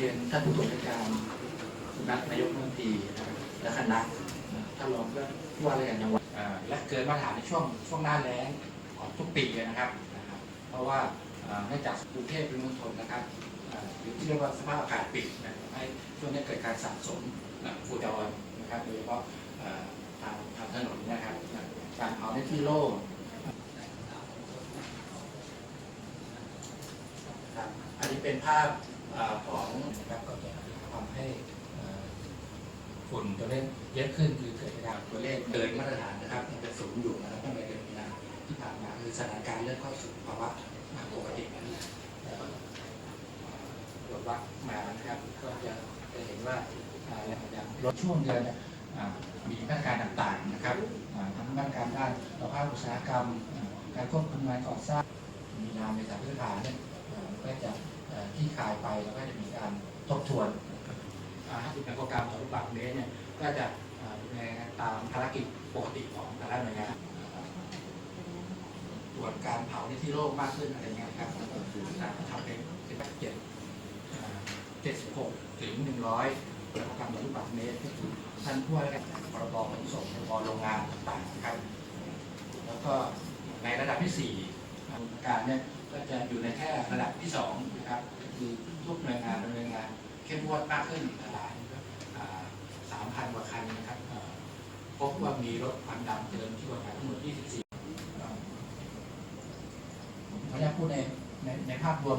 รียนท่านผู้ตรวจราชการสำนักนายกรัฐมนตรีนะครับและคณะนะท่านรองผู้ว่าราชการจังหวัดและเกินมาตรฐานในช่วงช่วงหน้าแล้งของทุกปีเลยนะครับเพราะว่าเนื่องจากกรุงเทพเป็นมืองทนนะครับอ่อหรือที่เรียกว่าสภาพอากาศปิดนะให้ช่วงนี้เกิดการสะสมฝุ่นละอองนะครับโดยเฉพาะทางทางถนนนะครับการเผาในที่โล่งครับอันนี้เป็นภาพ ของนะครับก็จะทำให้ฝุ่นตัวเลขเยอะขึ้นคือเกิดจากตัวเลขเกินมาตรฐานนะครับยังเป็นสูงอยู่นะครับตั้งแต่เดือนมีนาที่ผ่านมาคือสถานการณ์เริ่มเข้าสู่ภาวะปกติแล้นตรวจวัดมานะครับก็จะจะเห็นว่าอ่าอย่างลดช่วงเดือนมีมาตรการต่างๆนะครับทั้งมาตรการด้านสภาพอุตสาหกรรม การควบคุมงานก่อสร้างมีนาเมษาพฤษภาเนี่ยก็จะ ที่คลายไปแล้วก็จะมีการทบทวนอ่าเป็นโปรแกรมต่อรูปแบบนี้เนี่ยก็จะในตามภารกิจปกติของแต่ละหน่วยงานตรวจการเผาในที่โล่งมากขึ้นอะไรเงี้ยครับแล้วก็ทำเป็นเป็นเจ็ดเจ็ดสิบหกถึงหนึ่งร้อยโปรแกรมต่อรูปแบบเมตรก็คือท่านผู้ว่าการพรบขนส่งพรบโรงงานต่างๆครับแล้วก็ในระดับที่สี่ทางการเนี่ยก็จะอยู่ในแค่ระดับที่สองนะครับ คือทุกหน่วยงานดำเนินงานเข้มงวดมากขึ้นหลายสามพันกว่าคันนะครับพบว่ามีรถควันดำเกินที่กฎหมายทั้งหมด24ผมขออนุญาตพูดในในภาพรวม